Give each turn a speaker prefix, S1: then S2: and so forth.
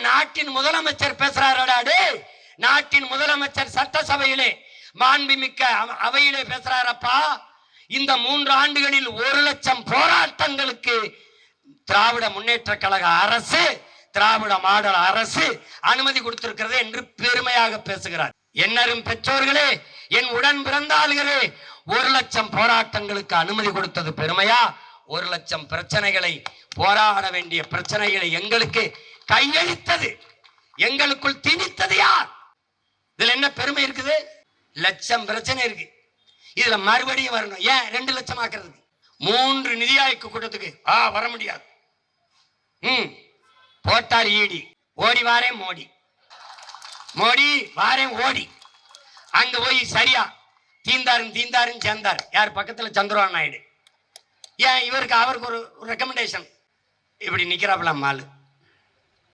S1: நாட்டின் முதலமைச்சர் பேசுறாரு நாட்டின் முதலமைச்சர் சட்டசபையிலே மாண்புமிக்க அவையிலே பேசுறாரப்பா. இந்த மூன்று ஆண்டுகளில் ஒரு லட்சம் போராட்டங்களுக்கு திராவிட முன்னேற்ற கழக அரசு திராவிட மாடல் அரசு அனுமதி கொடுத்திருக்கிறது என்று பெருமையாக பேசுகிறார். என்னரும் பெற்றோர்களே என் உடன் பிறந்தாள்களே ஒரு லட்சம் போராட்டங்களுக்கு அனுமதி கொடுத்தது பெருமையா? ஒரு லட்சம் பிரச்சனைகளை போராட வேண்டிய பிரச்சனைகளை எங்களுக்கு கையெழுத்தது எங்களுக்குள் திணித்தது யார்? இதுல என்ன பெருமை இருக்குது? லட்சம் பிரச்சனை இருக்கு. இதுல மறுபடியும் வரணும். ஏன்? ரெண்டு லட்சம் ஆக்குறதுக்கு. மூன்று நிதி ஆய்வு கூட்டத்துக்கு. ஆ வர முடியாது. ம். போட்டார் ஈடி. ஓடி வாரேன் மோடி. மோடி வாரேன் ஓடி. அங்க போய் சரியா? தீந்தாரும் தீந்தாரும் சேர்ந்தார். யார்? பக்கத்துல சந்திரபாபு நாயுடு. ஏன்? இவருக்கு அவருக்கு ஒரு ரெக்கமெண்டேஷன் இப்படி நிக்கிறாப்புல மாலு.